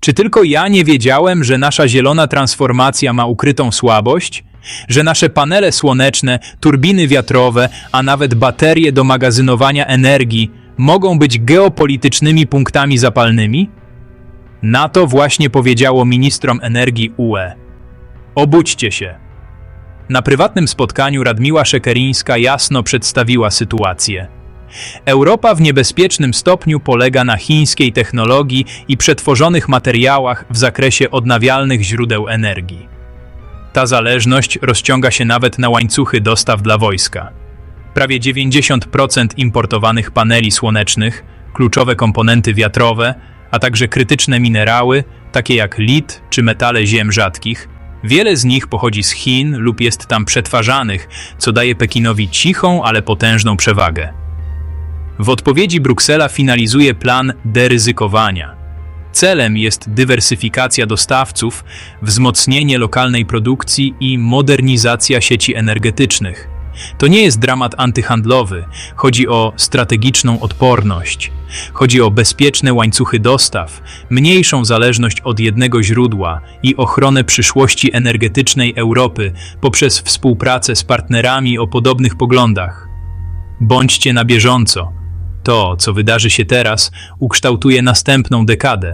Czy tylko ja nie wiedziałem, że nasza zielona transformacja ma ukrytą słabość? Że nasze panele słoneczne, turbiny wiatrowe, a nawet baterie do magazynowania energii mogą być geopolitycznymi punktami zapalnymi? Na to właśnie powiedziało ministrom energii UE. Obudźcie się. Na prywatnym spotkaniu Radmiła Szekerińska jasno przedstawiła sytuację. Europa w niebezpiecznym stopniu polega na chińskiej technologii i przetworzonych materiałach w zakresie odnawialnych źródeł energii. Ta zależność rozciąga się nawet na łańcuchy dostaw dla wojska. Prawie 90% importowanych paneli słonecznych, kluczowe komponenty wiatrowe, a także krytyczne minerały, takie jak lit czy metale ziem rzadkich, wiele z nich pochodzi z Chin lub jest tam przetwarzanych, co daje Pekinowi cichą, ale potężną przewagę. W odpowiedzi Bruksela finalizuje plan deryzykowania. Celem jest dywersyfikacja dostawców, wzmocnienie lokalnej produkcji i modernizacja sieci energetycznych. To nie jest dramat antyhandlowy, chodzi o strategiczną odporność. Chodzi o bezpieczne łańcuchy dostaw, mniejszą zależność od jednego źródła i ochronę przyszłości energetycznej Europy poprzez współpracę z partnerami o podobnych poglądach. Bądźcie na bieżąco. To, co wydarzy się teraz, ukształtuje następną dekadę.